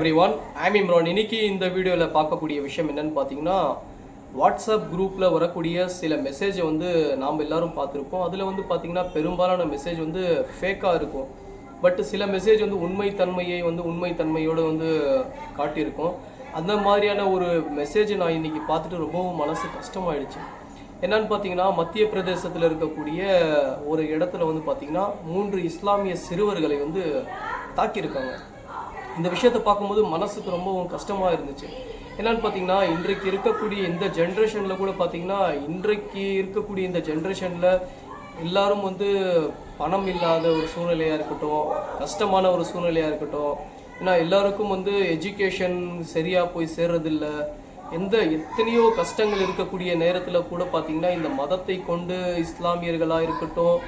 Every one I'm Imran இன்னைக்கு இந்த வீடியோவில் பார்க்கக்கூடிய விஷயம் என்னன்னு பார்த்தீங்கன்னா வாட்ஸ்அப் குரூப்பில் வரக்கூடிய சில மெசேஜை வந்து நாம் எல்லாரும் பார்த்துருப்போம். அதில் வந்து பார்த்தீங்கன்னா பெரும்பாலான மெசேஜ் வந்து ஃபேக்காக இருக்கும். பட் சில மெசேஜ் வந்து உண்மைத்தன்மையை வந்து உண்மைத்தன்மையோடு வந்து காட்டியிருக்கும். அந்த மாதிரியான ஒரு மெசேஜை நான் இன்னைக்கு பார்த்துட்டு ரொம்பவும் மனசு கஷ்டமாயிடுச்சு. என்னன்னு பார்த்தீங்கன்னா மத்திய பிரதேசத்தில் இருக்கக்கூடிய ஒரு இடத்துல வந்து பார்த்தீங்கன்னா மூன்று இஸ்லாமிய சிறுவர்களை வந்து தாக்கியிருக்காங்க. இந்த விஷயத்தை பார்க்கும்போது மனசுக்கு ரொம்பவும் கஷ்டமாக இருந்துச்சு. என்னன்னு பார்த்தீங்கன்னா இன்றைக்கு இருக்கக்கூடிய இந்த ஜென்ரேஷனில் கூட பார்த்தீங்கன்னா இன்றைக்கு இருக்கக்கூடிய இந்த ஜென்ரேஷனில் எல்லாரும் வந்து பணம் இல்லாத ஒரு சூழ்நிலையாக இருக்கட்டும் கஷ்டமான ஒரு சூழ்நிலையாக இருக்கட்டும் ஏன்னா எல்லாருக்கும் வந்து எஜுகேஷன் சரியாக போய் சேர்றதில்ல. எந்த எத்தனையோ கஷ்டங்கள் இருக்கக்கூடிய நேரத்தில் கூட பார்த்திங்கன்னா இந்த மதத்தை கொண்டு இஸ்லாமியர்களாக இருக்கட்டும்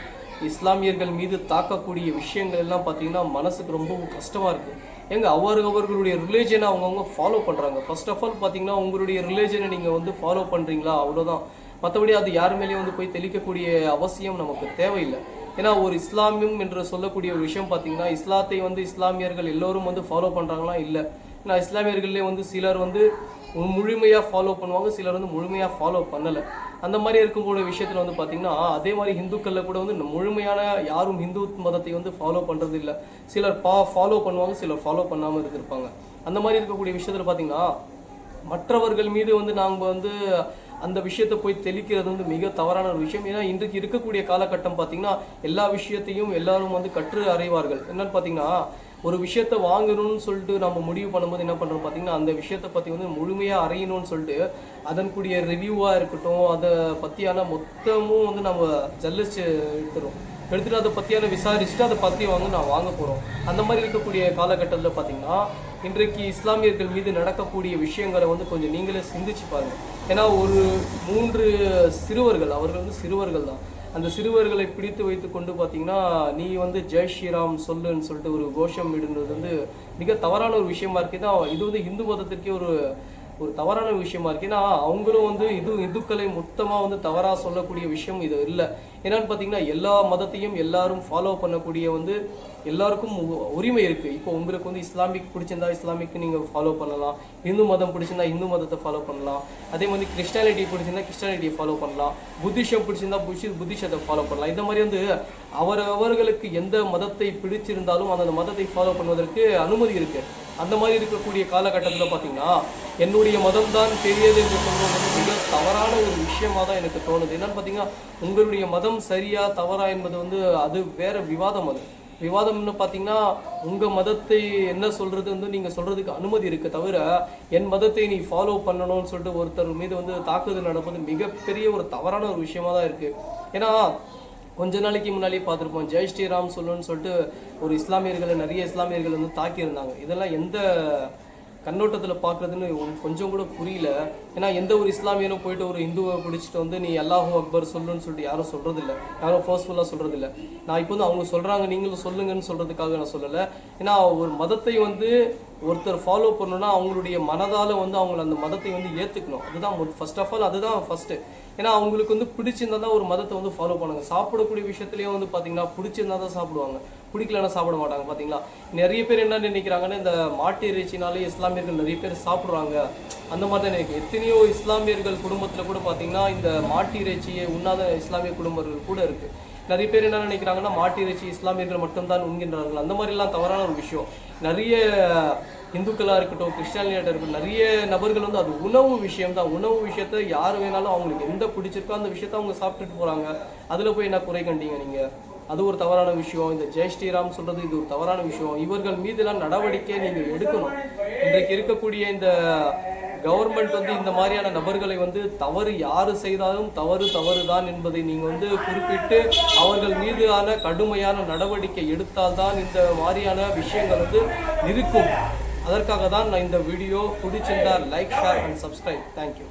இஸ்லாமியர்கள் மீது தாக்கக்கூடிய விஷயங்கள் எல்லாம் பார்த்தீங்கன்னா மனசுக்கு ரொம்பவும் கஷ்டமாக இருக்குது ஏங்க அவர் அவர்களுடைய ரிலேஜனை அவங்கவுங்க ஃபாலோ பண்ணுறாங்க ஃபர்ஸ்ட் ஆஃப் ஆல் பார்த்தீங்கன்னா உங்களுடைய ரிலீஜனை நீங்கள் வந்து ஃபாலோ பண்ணுறீங்களா அவ்வளோதான் மற்றபடி அது யார் மேலேயும் வந்து போய் தெளிக்கக்கூடிய அவசியம் நமக்கு தேவையில்லை. ஏன்னா ஒரு இஸ்லாமியம் என்று சொல்லக்கூடிய ஒரு விஷயம் பார்த்தீங்கன்னா இஸ்லாத்தை வந்து இஸ்லாமியர்கள் எல்லோரும் வந்து ஃபாலோ பண்ணுறாங்களா இல்லை. ஏன்னா இஸ்லாமியர்கள்லேயே வந்து சிலர் வந்து முழுமையாக ஃபாலோ பண்ணுவாங்க சிலர் வந்து முழுமையாக ஃபாலோ பண்ணலை. அந்த மாதிரி இருக்கும்போது விஷயத்தில் வந்து பார்த்திங்கன்னா அதே மாதிரி ஹிந்துக்களில் கூட வந்து முழுமையான யாரும் ஹிந்து மதத்தை வந்து ஃபாலோ பண்ணுறது இல்லை. சிலர் பா ஃபாலோ பண்ணுவாங்க சிலர் ஃபாலோ பண்ணாமல் இருந்திருப்பாங்க. அந்த மாதிரி இருக்கக்கூடிய விஷயத்தில் பார்த்திங்கன்னா மற்றவர்கள் மீது வந்து நாங்கள் வந்து அந்த விஷயத்தை போய் தெளிக்கிறது வந்து மிக தவறான ஒரு விஷயம். ஏன்னா இன்றைக்கு இருக்கக்கூடிய காலகட்டம் பார்த்திங்கன்னா எல்லா விஷயத்தையும் எல்லாரும் வந்து கற்று அறிவார்கள். என்னன்னு பார்த்தீங்கன்னா ஒரு விஷயத்த வாங்கணும்னு சொல்லிட்டு நம்ம முடிவு பண்ணும்போது என்ன பண்ணுறோம் பார்த்தீங்கன்னா அந்த விஷயத்தை பற்றி வந்து முழுமையாக அறியணும்னு சொல்லிட்டு அதன் கூடிய ரிவ்யூவாக இருக்கட்டும் அதை பற்றியான மொத்தமும் வந்து நம்ம ஜல்லிச்சு எடுத்துரும் எடுத்துகிட்டு அதை பற்றியான விசாரிச்சுட்டு அதை பற்றி வாங்க நான் வாங்க போகிறோம் அந்த மாதிரி இருக்கக்கூடிய காலகட்டத்தில் பார்த்தீங்கன்னா இன்றைக்கு இஸ்லாமியர்கள் மீது நடக்கக்கூடிய விஷயங்களை வந்து கொஞ்சம் நீங்களே சிந்திச்சு பாருங்கள் ஏன்னா ஒரு மூன்று சிறுவர்கள் அவர்கள் வந்து சிறுவர்கள் தான். அந்த சிறுவர்களை பிடித்து வைத்து கொண்டு பார்த்தீங்கன்னா நீ வந்து ஜெய் ஸ்ரீராம் சொல்லுன்னு சொல்லிட்டு ஒரு கோஷம் இடுன்றது வந்து மிக தவறான ஒரு விஷயமா இருக்கு. தான் இது வந்து இந்து மதத்திற்கே ஒரு ஒரு தவறான விஷயமா இருக்கு. ஏன்னா அவங்களும் வந்து இது இந்துக்களை மொத்தமாக வந்து தவறாக சொல்லக்கூடிய விஷயம் இது இல்லை. என்னென்னு பார்த்தீங்கன்னா எல்லா மதத்தையும் எல்லாரும் ஃபாலோ பண்ணக்கூடிய வந்து எல்லாருக்கும் உரிமை இருக்குது இப்போ உங்களுக்கு வந்து இஸ்லாமிக் பிடிச்சிருந்தா இஸ்லாமிக் நீங்கள் ஃபாலோ பண்ணலாம். இந்து மதம் பிடிச்சிருந்தா இந்து மதத்தை ஃபாலோ பண்ணலாம். அதே மாதிரி கிறிஸ்டானிட்டி பிடிச்சிருந்தா கிறிஸ்டானிட்டியை ஃபாலோ பண்ணலாம். புத்திஷம் பிடிச்சிருந்தா புஷி புத்திஷத்தை ஃபாலோ பண்ணலாம். இந்த மாதிரி வந்து அவரவர்களுக்கு எந்த மதத்தை பிடிச்சிருந்தாலும் அந்த மதத்தை ஃபாலோ பண்ணுவதற்கு அனுமதி இருக்குது அந்த மாதிரி இருக்கக்கூடிய காலகட்டத்தில் பார்த்தீங்கன்னா என்னுடைய மதம் தான் பெரியது என்று சொல்வது மிக தவறான ஒரு விஷயமாக தான் எனக்கு தோணுது. என்னன்னு பார்த்தீங்கன்னா உங்களுடைய மதம் சரியா தவறா என்பது வந்து அது வேற விவாதம் அது. விவாதம்னு பார்த்தீங்கன்னா உங்கள் மதத்தை என்ன சொல்கிறது வந்து நீங்கள் சொல்கிறதுக்கு அனுமதி இருக்கு தவிர என் மதத்தை நீ ஃபாலோ பண்ணணும்னு சொல்லிட்டு ஒருத்தர் மீது வந்து தாக்குதல் நடப்பது மிகப்பெரிய ஒரு தவறான ஒரு விஷயமா தான் இருக்குது ஏன்னா கொஞ்ச நாளைக்கு முன்னாடியே பார்த்துருப்போம் ஜெய் ஸ்ரீராம் சொல்லுன்னு சொல்லிட்டு ஒரு இஸ்லாமியர்களை நிறைய இஸ்லாமியர்கள் வந்து தாக்கியிருந்தாங்க. இதெல்லாம் எந்த கண்ணோட்டத்தில் பார்க்குறதுன்னு கொஞ்சம் கூட புரியல. ஏன்னா எந்த ஒரு இஸ்லாமியனும் போயிட்டு ஒரு இந்துவை பிடிச்சிட்டு வந்து நீ அல்லாஹூ அக்பர் சொல்லுன்னு சொல்லிட்டு யாரும் சொல்கிறதில்ல யாரும் ஃபோர்ஸ்ஃபுல்லாக சொல்கிறதில்ல நான் இப்போ வந்து அவங்க சொல்கிறாங்க நீங்களும் சொல்லுங்கன்னு சொல்கிறதுக்காக நான் சொல்லலை. ஏன்னா ஒரு மதத்தை வந்து ஒருத்தர் ஃபாலோ பண்ணணும்னா அவங்களுடைய மனதால் வந்து அவங்கள அந்த மதத்தை வந்து ஏற்றுக்கணும் அதுதான் ஃபர்ஸ்ட் ஆஃப் ஆல் அதுதான் ஃபஸ்ட்டு ஏன்னா அவங்களுக்கு வந்து பிடிச்சிருந்தா தான் ஒரு மதத்தை வந்து ஃபாலோ பண்ணுங்க சாப்பிடக்கூடிய விஷயத்துலேயும் வந்து பார்த்தீங்கன்னா பிடிச்சிருந்தா தான் சாப்பிடுவாங்க. பிடிக்கலன்னா சாப்பிட மாட்டாங்க பார்த்தீங்களா நிறைய பேர் என்ன நினைக்கிறாங்கன்னா இந்த மாட்டு இறைச்சினாலே இஸ்லாமியர்கள் நிறைய பேர் சாப்பிட்றாங்க. அந்த மாதிரி தான் எனக்கு எத்தனையோ இஸ்லாமியர்கள் குடும்பத்தில் கூட பார்த்தீங்கன்னா இந்த மாட்டு இறைச்சியை உண்ணாத இஸ்லாமிய குடும்பங்கள் கூட இருக்குது நிறைய பேர் என்ன நினைக்கிறாங்கன்னா மாட்டு இறைச்சி இஸ்லாமியர்கள் மட்டும்தான் உண்கின்றார்கள். அந்த மாதிரிலாம் தவறான ஒரு விஷயம். நிறைய இந்துக்களாக இருக்கட்டும் கிறிஸ்டியானியாக இருக்கட்டும் நிறைய நபர்கள் வந்து அது உணவு விஷயம் தான் உணவு விஷயத்த யார் வேணாலும் அவங்களுக்கு எந்த பிடிச்சிருக்கோ அந்த விஷயத்த அவங்க சாப்பிட்டுட்டு போகிறாங்க அதில் போய் என்ன குறை கண்டீங்க நீங்கள் அது ஒரு தவறான விஷயம். இந்த ஜெய் ஸ்ரீராம் சொல்கிறது இது ஒரு தவறான விஷயம். இவர்கள் மீதெல்லாம் நடவடிக்கை நீங்கள் எடுக்கணும். இன்றைக்கு இருக்கக்கூடிய இந்த கவர்மெண்ட் வந்து இந்த மாதிரியான நபர்களை வந்து தவறு யார் செய்தாலும் தவறு தவறு தான் என்பதை நீங்கள் வந்து குறிப்பிட்டு அவர்கள் மீதான கடுமையான நடவடிக்கை எடுத்தால்தான் இந்த மாதிரியான விஷயங்கள் வந்து இருக்கும். அதற்காக தான் நான் இந்த வீடியோ பிடிச்சிருந்தால் like share and subscribe thank you